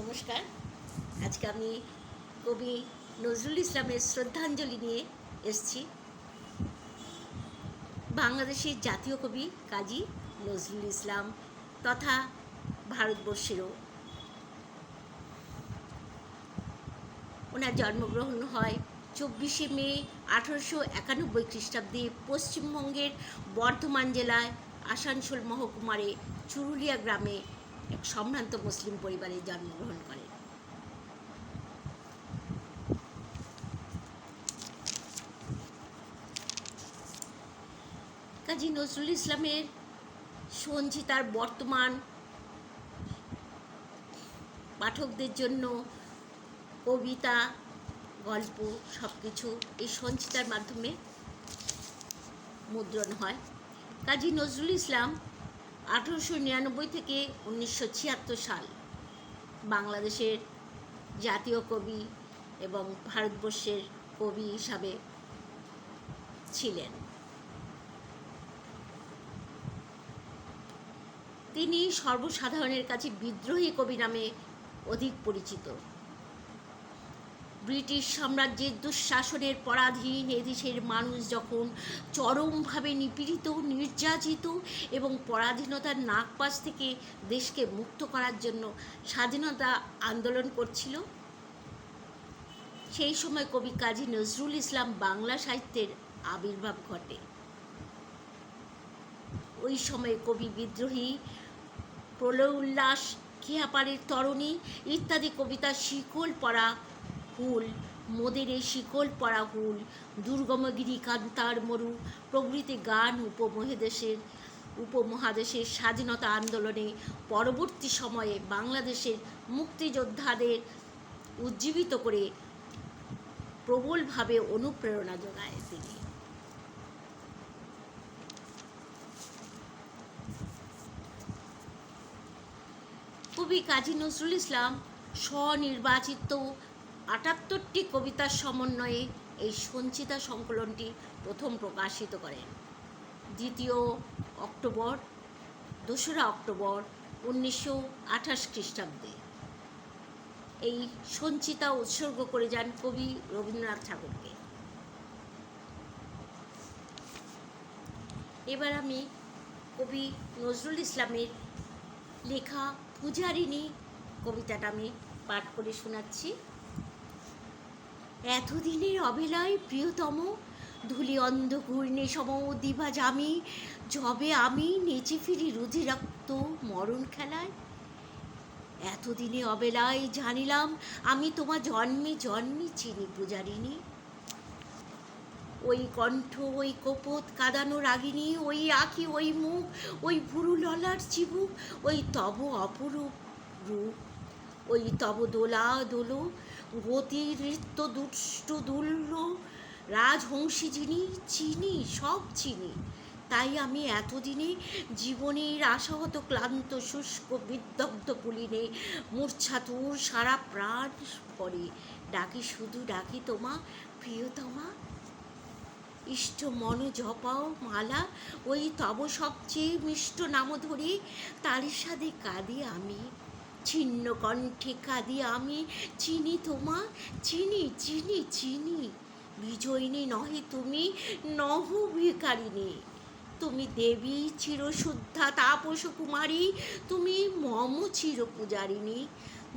নমস্কার। আজকে আমি কবি নজরুল ইসলামের শ্রদ্ধাঞ্জলি নিয়ে এসেছি। বাংলাদেশের জাতীয় কবি কাজী নজরুল ইসলাম তথা ভারতবর্ষেরও। ওনার জন্মগ্রহণ হয় চব্বিশে মে আঠারোশো একানব্বই খ্রিস্টাব্দে পশ্চিমবঙ্গের বর্ধমান জেলায় আসানসোল মহকুমারে চুরুলিয়া গ্রামে। এক সম্ভ্রান্ত মুসলিম পরিবারে জন্মগ্রহণ করেন। কাজী নজরুল ইসলামের সঞ্চিতার বর্তমান পাঠকদের জন্য কবিতা, গল্প সব কিছু এই সঞ্চিতার মাধ্যমে মুদ্রণ হয়। কাজী নজরুল ইসলাম আঠেরোশো নিরানব্বই থেকে উনিশশো ছিয়াত্তর সাল বাংলাদেশের জাতীয় কবি এবং ভারতবর্ষের কবি হিসাবে ছিলেন। তিনি সর্বসাধারণের কাছে বিদ্রোহী কবি নামে অধিক পরিচিত। ব্রিটিশ সাম্রাজ্যের দুঃশাসনের পরাধীন এদেশের মানুষ যখন চরমভাবে নিপীড়িত, নির্যাতিত এবং পরাধীনতার নাগপাশ থেকে দেশকে মুক্ত করার জন্য স্বাধীনতা আন্দোলন করছিল, সেই সময় কবি কাজী নজরুল ইসলাম বাংলা সাহিত্যের আবির্ভাব ঘটে। ওই সময় কবি বিদ্রোহী প্রলয় উল্লাস খেয়াপাড়ের তরণী ইত্যাদি কবিতা শিকল পড়া হুল, মোদের শিকল পড়া হুল, দুর্গমগিরি কান্তার মরু, প্রভৃতি গান উপমহাদেশের উপমহাদেশের স্বাধীনতা আন্দোলনে পরবর্তী সময়ে বাংলাদেশের মুক্তিযোদ্ধাদের উজ্জীবিত করে প্রবলভাবে অনুপ্রেরণা যোগায় তিনি। কবি কাজী নজরুল ইসলাম স্বনির্বাচিত আটাত্তরটি কবিতার সমন্বয়ে এই সঞ্চিতা সংকলনটি প্রথম প্রকাশিত করেন দ্বিতীয় অক্টোবর, দোসরা অক্টোবর উনিশশো আঠাশ খ্রিস্টাব্দে। এই সঞ্চিতা উৎসর্গ করে যান কবি রবীন্দ্রনাথ ঠাকুরকে। এবার আমি কবি নজরুল ইসলামের লেখা পূজারিণী কবিতাটা আমি পাঠ করে শোনাচ্ছি। এতদিনের অবেলায় প্রিয়তম। ধুলি অন্ধ ঘূর্ণে সম দিবা জামি যবে আমি নেচে ফিরি রুধিরক্ত মরণ খেলায়। এতদিনে অবেলায় জানিলাম, আমি তোমার জন্মে জন্মে চিনি পূজারিণী। ওই কণ্ঠ, ওই কোপত কাদানো রাগিনী ওই আঁখি, ওই মুখ, ওই ভুরু ললার চিবুক, ওই তব অপরূপ রূপ, ওই তব দোলা দোলো নৃত্য দুষ্ট দুল্য রাজহংসী যিনি, চিনি, সব চিনি। তাই আমি এতদিনে জীবনের আশাহত, ক্লান্ত, শুষ্ক, বিদগ্ধ পুলিনে মূর্ছাতুর সারা প্রাণ পরে ডাকি শুধু, ডাকি তোমা, প্রিয়তমা, ইষ্ট মন জপাও মালা, ওই তব সবচেয়ে মিষ্ট নাম ধরে তার সাথে কাঁদি আমি। ছিন্ন কণ্ঠে কাঁদি আমি, চিনি তোমা চিনি চিনি চিনি। বিজয়িনী নহে তুমি, নহ ভিকারিণী। তুমি দেবী চিরশুদ্ধা তাপস কুমারী, তুমি মম চির পূজারিণী।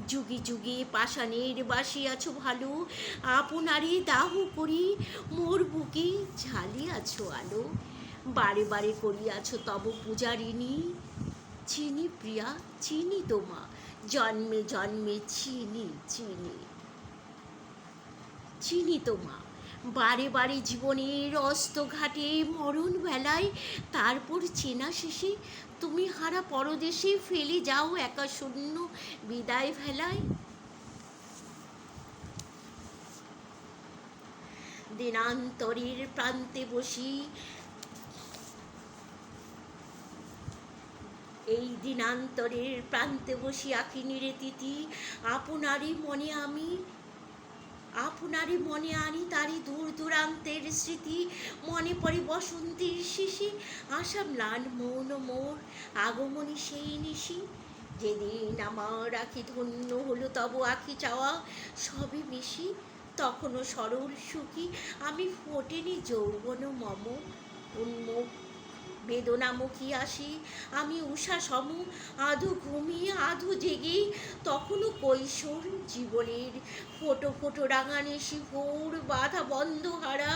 যুগে যুগে পাষাণের বাসিয়াছ ভালো আপনারে দাহ করি, মোর বুকে ঝালিয়াছ আলো। বারে বারে করিয়াছ তব পূজারিণী। চিনি প্রিয়া, চিনি তোমা জন্মে জন্মে চিনি চিনি। চিনি তোমা বারে বারে জীবনের অস্ত ঘাটে মরণ বেলায়, তারপর চেনা শেষে তুমি হারা পরদেশে ফেলে যাও একা শূন্য বিদায় ভেলায়। দিনান্তরের প্রান্তে বসি এই দিনান্তরের প্রান্তে বসি আঁকি নিরে তিথি আপনারই মনে আমি, আপনারই মনে আনি তারই দূর দূরান্তের স্মৃতি। মনে পড়ে বসন্তের শিশি, আসাম লাল মৌন মোর। আগমনী সেই নিশি, যেদিন আমার আখি ধন্য হলো তব আখি চাওয়া। সবই মিশি, তখনও সরল সুখী। আমি ফোটেনি যৌবন মম উন্মুখ বেদনামুখী আসি, আমি উষা সম, আধু ঘুমিয়ে আধু জেগে, তখনও কৈশোর জীবনের ফোটো ফোটো রাঙানি শিভোর বাধা বন্ধ হারা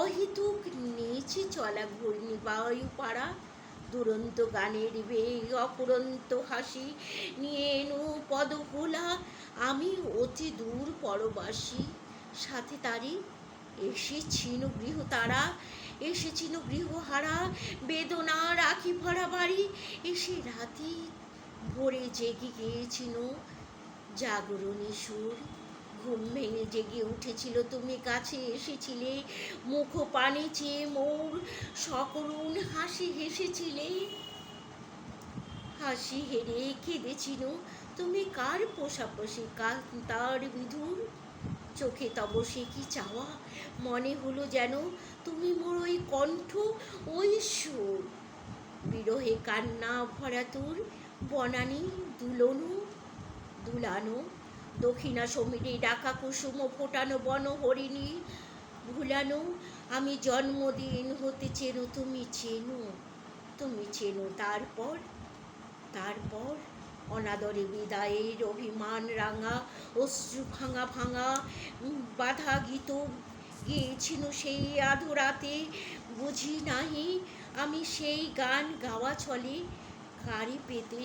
অহিতুক নিচে চলা ঘূর্ণি বায়ু পাড়া, দুরন্ত গানের বেগ অপুরন্ত হাসি নিয়ে এনু পদভোলা আমি অতি দূর পরবাসী, সাথে তারি এসেছিল গৃহ তারা এসেছিল গৃহহারা বেদনা রাখি ভরা বাড়ি, এসে রাতে ভোরে জেগে গিয়েছিল জাগরণী সুর, ঘুম ভেঙে জেগে উঠেছিল, তুমি কাছে এসেছিলে, মুখ পানে চেয়ে মোর সকরুণ হাসি হেসেছিলে। হাসি হেরে কেঁদেছিল তুমি কার পোষাপোষি তার বিধুর চোখে তব সে কি চাওয়া? মনে হলো যেন তুমি মোর ওই কণ্ঠ, ওই সুর। বিরহে কান্না ভরা তোর, বনানি দুলনু, দুলানো। দক্ষিণা সমীরে ডাকা কুসুম, ফোটানো বন হরিণী ভুলানো। আমি জন্মদিন হতে চেনো, তুমি চেনো তুমি চেনো। তারপর তারপর অনাদরে বিদায়ের অভিমান রাঙা, অশ্রু ভাঙা ভাঙা বাধা গীত গিয়েছিল সেই আধো রাতে বুঝি নাহি আমি সেই গান গাওয়া চলে, কারি পেতে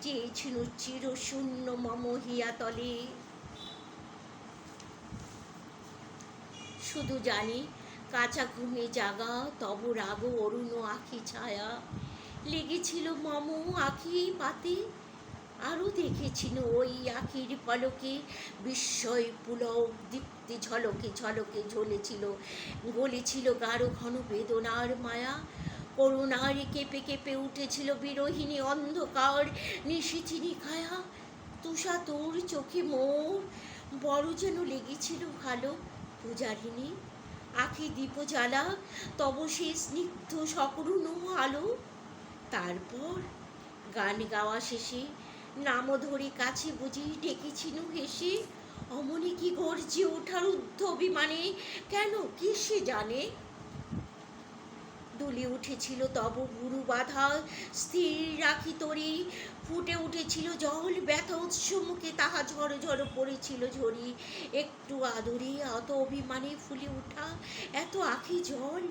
চেয়েছিল চির শূন্য মম হিয়াতলে শুধু জানি কাঁচা ঘুমে জাগা, তব রাগ অরুণ আখি ছায়া। লেগেছিল মম আখি পাতে আরও দেখেছিল ওই আখির পলকে, বিস্ময় পুলক দীপ্তি ঝলকে ঝলকে ঝলেছিল, গলেছিল গাঢ় ঘন বেদনার মায়া। করুণার কেঁপে কেঁপে উঠেছিল বিরোহিনী অন্ধকার নিশিচিনি খায়া তুষা তোর চোখে মোর। বড় যেন লেগেছিল ভালো পূজারিনী আখি দীপ জ্বালা, তব সে স্নিগ্ধ সকরুণ আলো। তারপর গান গাওয়া শেষে নাম ধরে কাছে বুঝি ডেকেছিল হেসে, অমনি কি গর্জে ওঠার উদ্ধ অভিমানে, কেন কি সে জানে? দুলে উঠেছিল তব গুরু বাধা, স্থির রাখি তরি, ফুটে উঠেছিল জল, ব্যথা উৎস মুখে, তাহা ঝড় ঝড় পড়েছিল ঝরি একটু আদরে অত অভিমানে ফুলে ওঠা, এত আখি জল,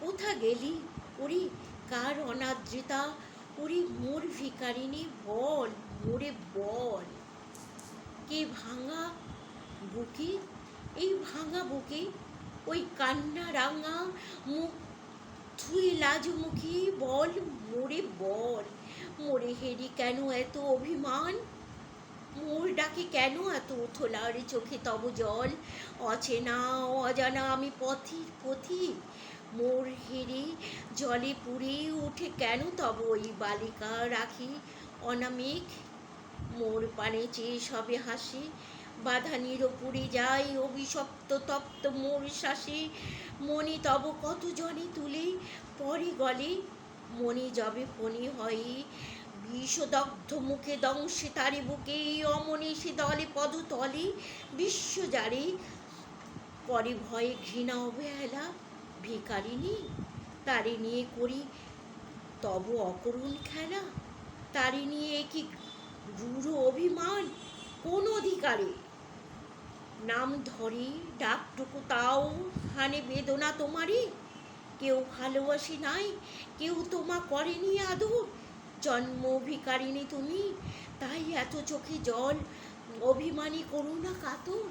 কোথা গেলি? ওরে কার অনাদ্রিতা ওরে মোর ভিকারিনী বল। মোরে বল। কে ভাঙা বুকে? এই ভাঙা বুকে, ওই কান্না রাঙা মুখ থুয়ে লাজমুখী বল, মোরে বল। মোরে হেরি কেন এত অভিমান? মোর ডাকে কেন এত উথলার চোখে তব জল? অচেনা, অজানা আমি পথির পথিক। মোর হেরে জলে পুড়ে উঠে কেন তব ওই বালিকা রাখি? অনামিক মোর পানে চেয়ে সবে হাসি। বাধা নিরপুরে যায় অভিশপ্ত তপ্ত মোর শ্বাসে। মনে তব কত জনে তুলে পরে গলে। মনে যবে ফণি হয়, বিষদগ্ধ মুখে দংশে তারে বুকে, অমনে সে দলে পদতলে। বিশ্ব জারে করে ভয়ে ঘৃণা অবহেলা। ভিকারিনী তারে নিয়ে করি তব অকরুণ খেলা। তারে নিয়ে কি রূঢ় অভিমান, কোন অধিকারে? নাম ধরে, ডাকটুকু তাও, হানে বেদনা তোমারই। কেউ ভালোবাসি নাই, কেউ তোমা করেনি আদর। জন্ম ভিকারিনী তুমি, তাই এত চোখে জল। অভিমানী করুণা কাতর।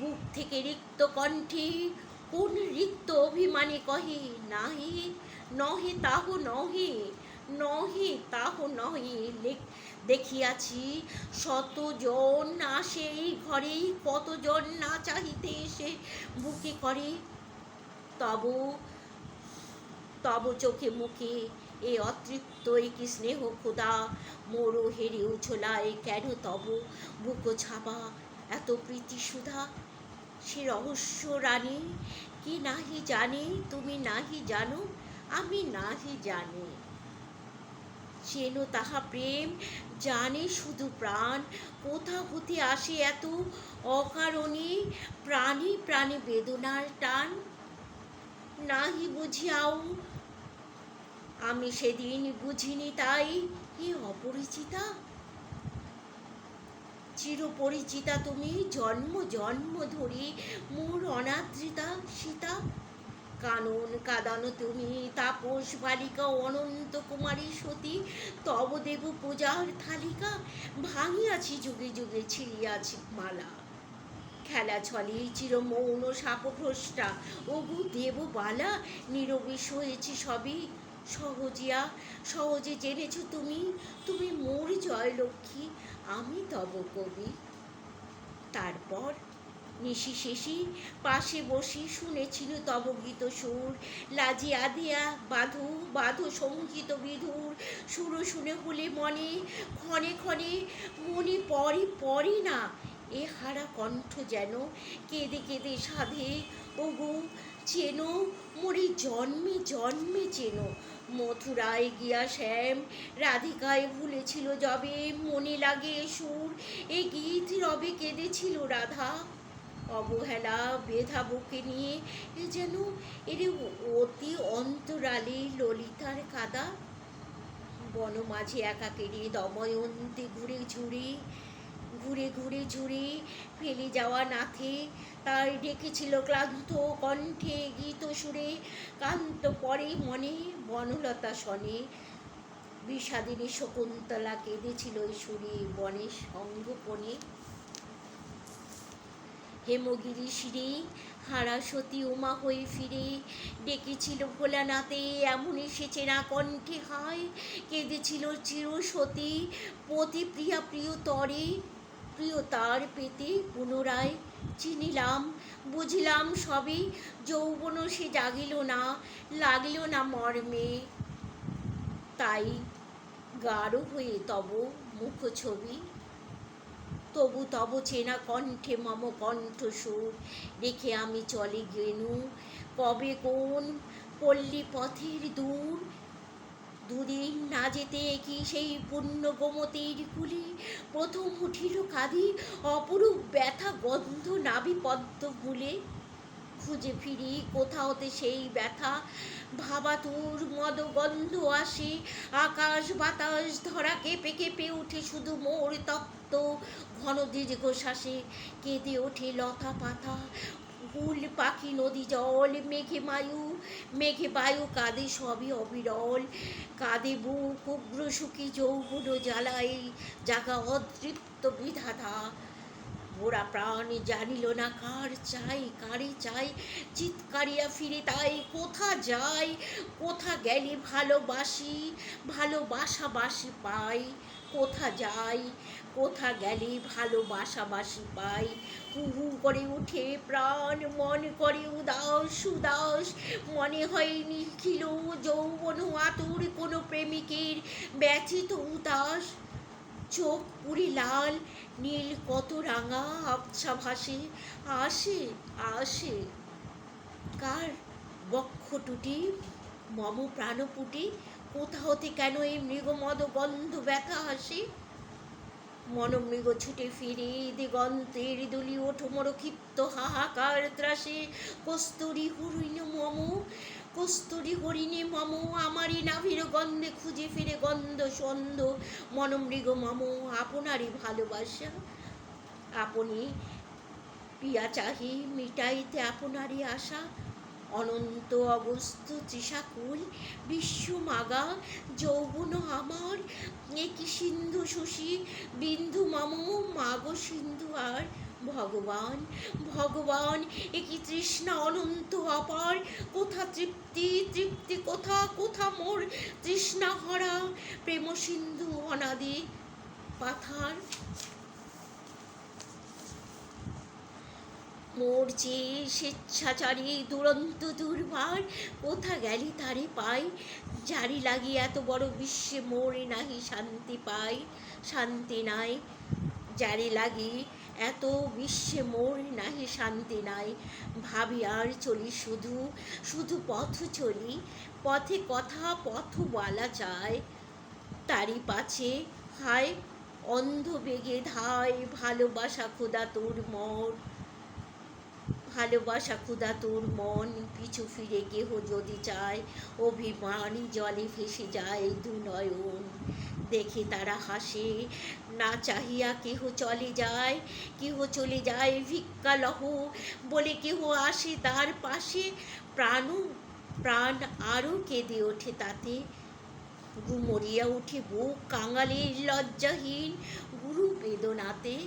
বুক থেকে রিক্ত কণ্ঠে, কোন রিক্ত অভিমানে কহে, নাহি, নহে তাহ নহে। নহে তাহ নহে দেখিয়াছি শতজন আসে এই ঘরে কতজন না চাহিতে এসে বুকে করে। তব তব চোখে মুখে এ অতৃপ্ত কি স্নেহ খোদা মোরো হেরে উছলায় কেন তব বুক ছাপা? এত প্রীতি সুধা? সে রহস্য রানী কি নাহি জানে? তুমি নাহি জানো? আমি নাহি জানি। চেন তাহা প্রেম, জানে শুধু প্রাণ। কোথা হতে আসে এত অকারণে? প্রাণে প্রাণে বেদনার টান। নাহি বুঝিয়াও আমি সেদিন বুঝিনি তাই। এ অপরিচিতা, চিরপরিচিতা তুমি, জন্ম জন্ম ধরে। মোর অনাদৃতা সীতা কানন কাদানো তুমি, তাপস বালিকা, অনন্ত কুমারী সতী, তব দেব পূজার থালিকা, ভাঙিয়াছি যুগে যুগে ছিড়িয়াছি মালা। খেলা ছলে চির মৌন সাপভ্রষ্টা দেব বালা, নীরবিষ হয়েছি সবই। সহজিয়া, সহজে জেনেছ তুমি তুমি মোর জয় লক্ষ্মী আমি তব কবি। তারপর নিশি শেষি পাশে বসি শুনেছিল তব গীত সুর, লাজিয়া দিয়া বাধু বাধু সংগীত বিধুর। সুর শুনে হলে মনে, ক্ষণে ক্ষণে মনে পড়ে পড়ে না। এ হারা কণ্ঠ যেন কেঁদে কেঁদে সাধে। ওগো, চেনো, মোরে জন্মে জন্মে চেনো। মথুরায় গিয়া শ্যাম, রাধিকায় ভুলেছিল যবে। মনে লাগে সুর, এ গীত রবে কেঁদেছিল রাধা। অবহেলা বেধা বুকে নিয়ে এ যেন এর অতি অন্তরালে ললিতার কাদা। বন মাঝে একা কেড়ে দময়ন্তী ঘুরে ঝুড়ে, ঘুরে ঘুরে ঝুড়ে ফেলে যাওয়া নাথে। তাই ডেকেছিল ক্লান্ত কণ্ঠে গীত সুরে কান্ত পরে মনে বনলতা শনে। বিষাদিনী শকুন্তলা কেঁদেছিল সুরে বনের সঙ্গোপনে। হেমগিরি শিরে, হারা সতী উমা হয়ে ফিরে। ডেকেছিল ভোলানাথে, এমন এসেছে না কণ্ঠে হায়। কেঁদেছিল চির সতী, পতি প্রিয়া প্রিয় তরে। প্রিয় তার পেতে পুনরায় চিনিলাম, বুঝিলাম সবই যৌবন সে জাগিল না, লাগিল না মর্মে। তাই গাঢ় হয়ে তব মুখ ছবি তবু তব চেনা কণ্ঠে মম কণ্ঠ সুর রেখে আমি চলে গেনু। কবে কোন পল্লী পথের দূর? দুদিন না যেতে কি সেই পূর্ণ গোমতীর কুলি? প্রথম উঠিল কাঁদি অপরূপ ব্যথা গন্ধ নাবি পদ্ম ভুলে খুঁজে ফিরি, কোথাওতে সেই ব্যথা। ভাবা তোর মদ গন্ধ আসে, আকাশ বাতাস ধরা কেঁপে কেঁপে উঠে শুধু মোর তপ্ত ঘন দীর্ঘ শ্বাসে কেঁদে ওঠে লতা পাতা, ফুল পাখি, নদী জল, মেঘে মায়ু মেঘে বায়ু কাঁদে সবই অবিরল। কাঁদে বুক, উগ্র সুখী যৌবন জ্বালাই জাগা অতৃপ্ত বিধাতা। ওরা প্রাণ জানিল না কার চাই, কারে চাই চিৎকারিয়া ফিরে তাই কোথা যাই, কোথা গেলে ভালোবাসি, ভালোবাসা বাসি পাই, কোথা যাই, কোথা গেলে ভালোবাসা বাসি পাই হু হু করে উঠে প্রাণ, মন করে উদাস উদাস মনে হয় নিখিল যৌবন আতুর কোনো প্রেমিকের ব্যথিত উদাস। চোখ পুরি লাল, নীল কত রাঙা আবছা ভাসে, আসে আসে। কার বক্ষ টুটি, মম প্রাণপুটি কোথা হতে কেন এই মৃগমদ গন্ধ ব্যথা আসে? মনমৃগ ছুটে ফিরে দিগন্তের দুলি ওঠো মোর ক্ষিপ্ত হাহাকার ত্রাসে। কস্তুরি হরিণ মম কস্তুরি হরিণে মম, আমারই নাভির গন্ধে খুঁজে ফিরে গন্ধ সন্ধ মনমৃগ মম, আপনারই ভালোবাসা। আপনি পিয়া চাহি, মিটাইতে আপনারই আশা। অনন্ত অবস্থ বিশ্ব মাগা, যৌবন আমার। একি সিন্ধু শশী বিন্ধু মাম, মাগ সিন্ধু আর ভগবান ভগবান, একি তৃষ্ণা অনন্ত অপার। কোথা তৃপ্তি তৃপ্তি কোথা কোথা মোর? তৃষ্ণা হরা, প্রেম সিন্ধু অনাদি পাথার। মোর যে স্বেচ্ছাচারী দুরন্ত দুর্বার, কোথা গেলি তারে পাই? জারি লাগি এত বড় বিশ্বে মোরে নাহি শান্তি পাই। শান্তি নাই, জারি লাগি এত বিশ্বে মোর নাহি শান্তি নাই। ভাবি, আর চলি শুধু শুধু পথ চলি। পথে কথা পথ বলা যায়। তারি পাছে, হায় অন্ধ বেগে ধায় ভালোবাসা খোদা তোর মর। ভালোবাসা ক্ষুদা তোর মন পিছু ফিরে কেহ যদি চায়। অভিমান জলে ভেসে যায় দু নয়ন। দেখে তারা হাসে, না চাহিয়া কেহ চলে যায়, কেহ চলে যায় ভিক্ষা লহ বলে কেহ আসে তার পাশে। প্রাণ প্রাণ আরও কেঁদে ওঠে তাতে। গুমরিয়া উঠে বুক কাঙালের লজ্জাহীন গুরু বেদনাতে।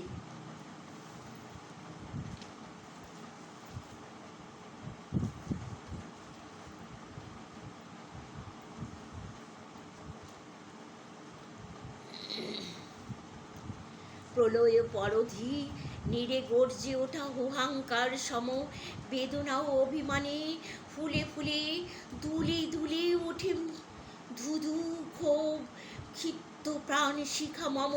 প্রলয় পরধি, নীরে গর্জে ওঠা হুহাঙ্কার সম বেদনা ও অভিমানে ফুলে ফুলে, দুলে দুলে ওঠে ধুধু ক্ষোভ, ক্ষিপ্ত প্রাণ শিখা মম,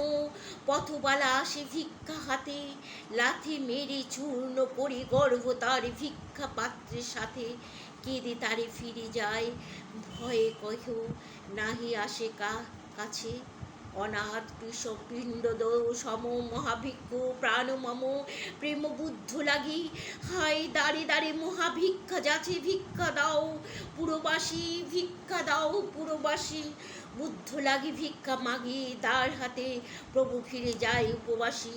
পথবালা আসে ভিক্ষা হাতে, লাথি মেরে চূর্ণ করে গর্ভ তার ভিক্ষা পাত্রের সাথে, কেঁদে তারে ফিরে যায়, ভয়ে কহ নাহি আসে কাছে। অনাথ কৃষক পিণ্ড সম মহাভিক্ষ প্রাণ মম প্রেম বুদ্ধ লাগি। হায় দাঁড়ে দাঁড়ে মহাভিক্ষা যাচ্ছে ভিক্ষা দাও, পুরবাসী ভিক্ষা দাও পুরবাসী। বুদ্ধ লাগি ভিক্ষা মাগি, তার হাতে প্রভু ফিরে যায় উপবাসী।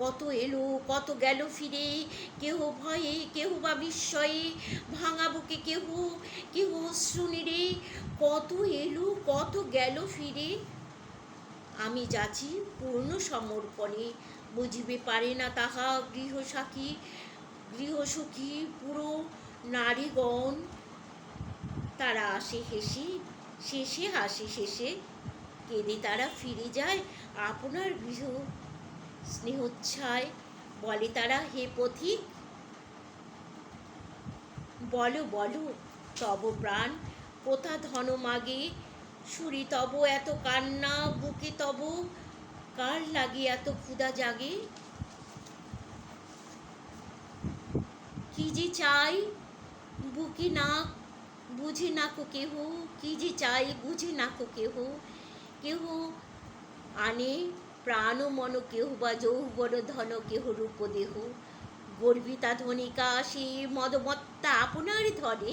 কত এলো, কত গেল ফিরে, কেহ ভয়ে, কেহ বা বিস্ময়ে, ভাঙা বুকে কেহ কেহ অশ্রুনিরে কত এলো, কত গেল ফিরে আমি যাচ্ছি পূর্ণ সমর্পণে। বুঝিবে পারে না তাহা গৃহসাখী, গৃহসখী পুরো নারীগণ। তারা আসে হেসে, শেষে হাসি শেষে। কেঁদে তারা ফিরে যায় আপনার গৃহ স্নেহচ্ছায়। বলে তারা, হে পথিক, বলো বলো, তব প্রাণ, কোথা ধন মাগে সুরি তব এত কান্না, বুকে তব কার লাগে এত ক্ষুদা জাগে? কি যে চাই বুকে না, বুঝে না কো কেহ, কি যে চাই বুঝে না কো কেহ? কেহ আনে প্রাণ মন, কেহ বা যৌবন ধন, কেহ রূপ দেহ। গর্বিতা ধনিকা, সে মদমত্তা আপনার ধরে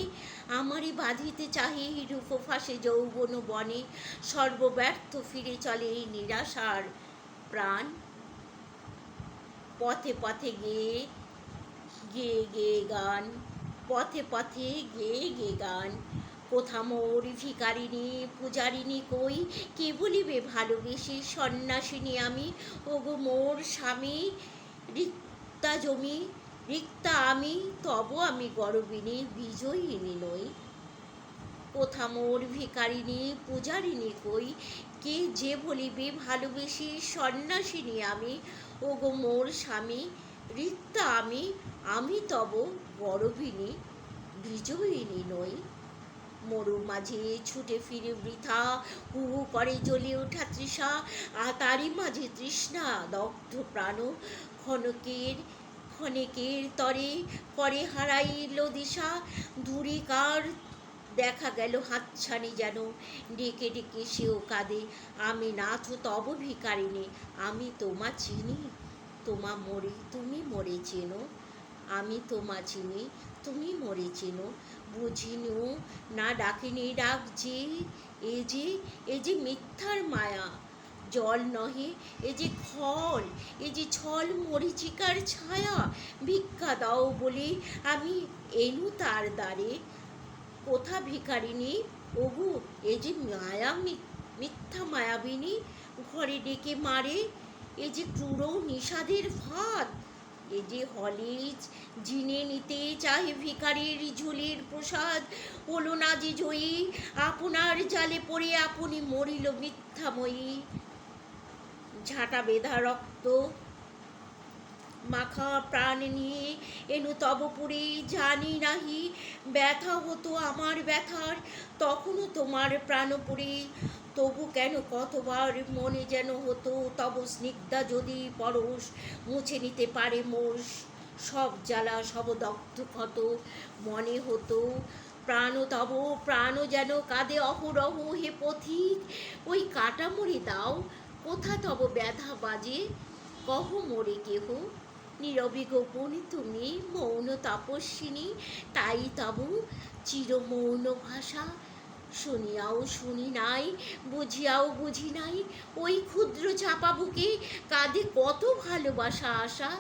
আমারই বাঁধিতে চাহে রূপ ফাঁসে যৌবন বনে। সর্বব্যর্থ ফিরে চলে এই নিরাশার প্রাণ। পথে পথে গেয়ে গেয়ে গেয়ে গান। পথে পথে গেয়ে গেয়ে গান। কোথা মোর ভিকারিনী পূজারিনী কই? কে বলিবে ভালোবেসে সন্ন্যাসিনী আমি? ওগো মোর স্বামী রিক্তা জমি, রিক্তা আমি, তব আমি গরবিনী বিজয়িনী নই কোথা মোর ভিকারিনী পূজারিনী কই? কে যে বলিবে ভালোবেসে সন্ন্যাসিনী আমি? ওগো মোর স্বামী, রিক্তা আমি আমি তব গরবিনী বিজয়িনী নই মরুর মাঝে ছুটে ফিরে বৃথা, হু হু করে জ্বলে ওঠা তৃষা, আর তারই মাঝে তৃষ্ণা, দগ্ধ প্রাণ। ক্ষণকের ক্ষণেকের তরে করে হারাইল দিশা। দূরে কার দেখা গেল হাতছানি যেন। ডেকে ডেকে সেও কাঁদে, আমি নাথ তব ভিকারিনী আমি তোমা চিনি, তোমা মরে তুমি মরে চেনো, আমি তোমা চিনি, তুমি মরে চেনো। বুঝিনু না ডাকিনি ডাক যে, এ যে এ যে মিথ্যার মায়া জল নহে। এ যে খল, এ যে ছল মরিচিকার ছায়া, ভিক্ষা দাও বলে আমি এলু তার দ্বারে। কোথা ভিখারিনী ওগো, এ যে মায়া মিথ্যা মায়াবিনী ঘরে ডেকে মারে। এ যে ক্রূর নিষাদের ভাত এ যে হলিজ জিনে নিতে চাহে ভিখারির ঝুলির প্রসাদ। হলো না যে জয়ী, আপনার জালে পড়ে আপনি মরিল মিথ্যাময়ী। ঝাঁটা বেধা রক্ত। মাখা প্রাণ নিয়ে এনু তবপুরে জানি নাহি, ব্যথা হতো আমার ব্যথার, তখনও তোমার প্রাণপুরে তবু কেন কতবার মনে যেন হতো, তব স্নিগ্ধা যদি পরশ মুছে নিতে পারে মোষ। সব জ্বালা, সব দগ্ধ ক্ষত মনে হতো, প্রাণ তব, প্রাণ যেন কাঁদে অহরহ হে পথিক। ওই কাটা দাও কোথা তব ব্যথা বাজে? কহ মোরে কেহ? নীরবে গোপনে তুমি মৌন তপস্বিনী, তাই তব চিরমৌন ভাষা। শুনিয়াও শুনি নাই, বুঝিয়াও বুঝি নাই, ওই ক্ষুদ্র চাপা বুকে কাঁদে কত ভালোবাসা আশা?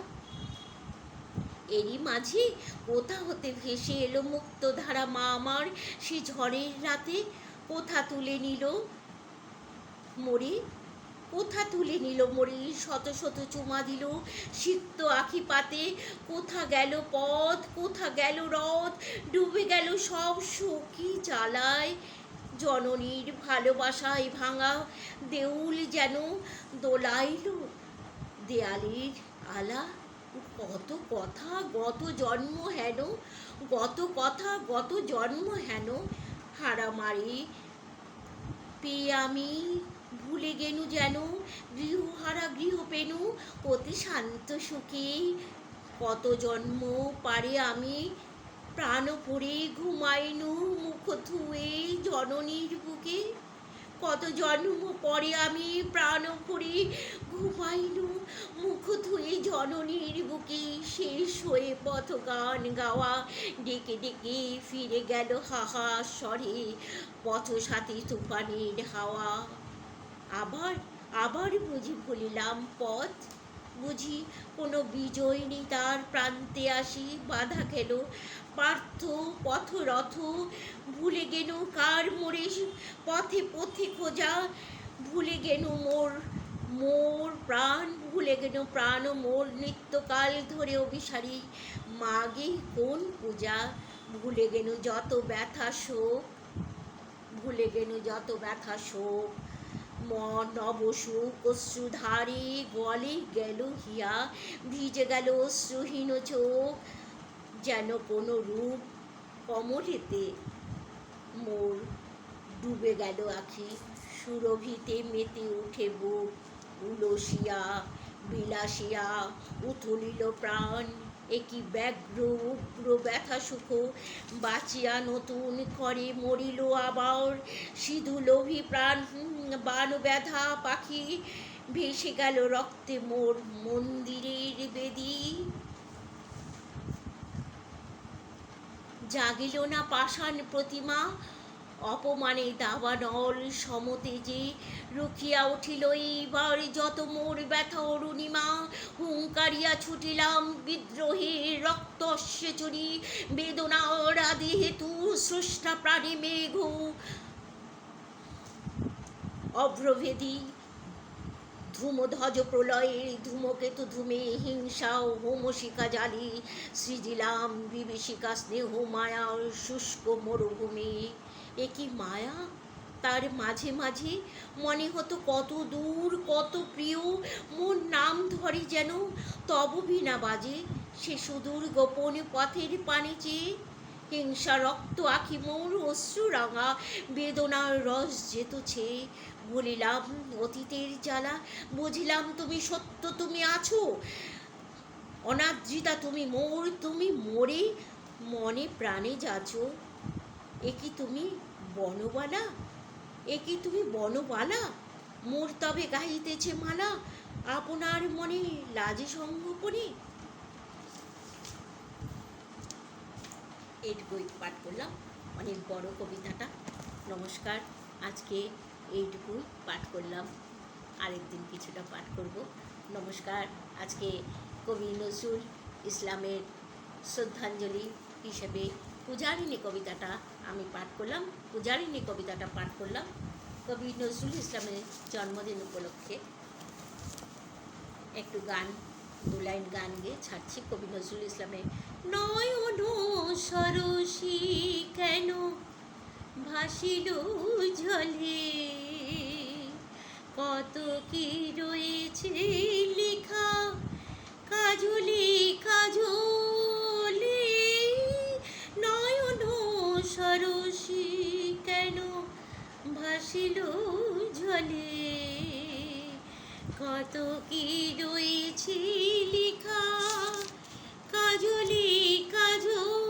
এরই মাঝে কোথা হতে ভেসে এলো মুক্ত ধারা মা আমার সে ঝড়ের রাতে? কোথা তুলে নিল? মরে কোথা তুলে নিল মরে শত শত চুমা দিল। সিক্ত আখি পাতে, কোথা গেল পথ? কোথা গেল রথ? ডুবে গেল সব সখী জ্বালায় জননীর ভালোবাসায় ভাঙা দেউল যেন দোলাইল। দেয়ালের আলা কত কথা, গত জন্ম হেন? গত কথা, গত জন্ম হেন? হারামারি পেয়ে আমি ভুলে গেনু যেন গৃহহারা গৃহ পেনু, অতি শান্ত সুখে। কত জন্ম পারে আমি, প্রাণ পড়ে ঘুমাইনু মুখ ধুয়ে জননীর বুকে। কত জন্ম পরে আমি, প্রাণ ভরে ঘুমাইনু মুখ ধুয়ে জননীর বুকে। শেষ হয়ে পথ গান গাওয়া, ডেকে ডেকে ফিরে গেল হাহা স্বরে পথ সাথী তুফানের হাওয়া। আবার আবার বুঝি ভুলিলাম পথ। বুঝি কোনো বিজয় নেই তার প্রান্তে আসি, বাধা গেল, পার্থ পথরথ, ভুলে গেল কার মোরে পথে পথে খোঁজা, ভুলে গেল মোর মোর প্রাণ, ভুলে গেল প্রাণ, মোর নিত্যকাল ধরে অভিসারী, মাগে কোন পূজা, ভুলে গেল যত ব্যথা শোক, ভুলে গেল যত ব্যথা শোক। মন অবসুক অশ্রুধারে গলে গেল হিয়া, ভিজে গেল অশ্রুহীন চোখ, যেন কোনো রূপ কমলেতে মোর ডুবে গেল আখি। সুরভিতে মেতে উঠে বুক, উলসিয়া, বিলাসিয়া, উথলিল প্রাণ। একই ব্যগ্র উগ্র ব্যথা সুখ, বাঁচিয়া নতুন করে মরিল আবার। সিধু লোভী প্রাণ বান ব্যথা, পাখি ভেসে গেল রক্তে মোর মন্দিরের বেদী। জাগিল না পাষাণ প্রতিমা অপমানে দাবানল সমতেজে রুখিয়া উঠিল এইবার যত মোর ব্যথা অরুণিমা, হুঙ্কারিয়া ছুটিলাম বিদ্রোহের রক্ত চুরি বেদনার আদি হেতু স্রষ্টা প্রাণী মেঘ। অভ্রভেদী, ধূমধ্বজ প্রলয়ে ধূমকেতু ধূমে হিংসা ও হোমশিখা জালি, সৃজিলাম বিভীষিকা স্নেহ মায়ার শুষ্ক মরুভূমি। এ কি মায়া? তার মাঝে মাঝে মনে হতো কত দূর, কত প্রিয় মোর নাম ধরে যেন, তব বিনা বাজে সে সুদূর গোপন পথের পানে চেয়ে। হিংসা, রক্ত, আখি মোর অশ্রু, রাঙা, বেদনার রস যেতুছে বলিলাম, অতীতের জ্বালা, বুঝিলাম তুমি সত্য, তুমি আছো। অনাদৃতা তুমি মোর, তুমি মোরে মনে প্রাণে যাচো। এ কি তুমি? বনবালা? এ কি তুমি বনবালা? মোর তবে গাইতেছে মালা। আপনার মনে লাজে সঙ্গোপনে এইটুকুই পাঠ করলাম। অনেক বড় কবিতাটা। নমস্কার। আজকে এইটুকুই পাঠ করলাম। আরেকদিন কিছুটা পাঠ করব। নমস্কার। আজকে কবি নজরুল ইসলামের শ্রদ্ধাঞ্জলি হিসেবে পূজারিণী কবিতাটা আমি পাঠ করলাম। পূজারিণী কবিতাটা পাঠ করলাম। কবি নজরুল ইসলামের জন্মদিন উপলক্ষে। একটু গান, দু লাইন গান গেয়ে ছাড়ছি কবি নজরুল ইসলামের। নয়ন সরসী কেন ভাসিল জলে? কত কি রয়েছে লেখা কাজলে? আসিল ঝলে। কত কি রয়েছে লিখা। কাজলি কাজল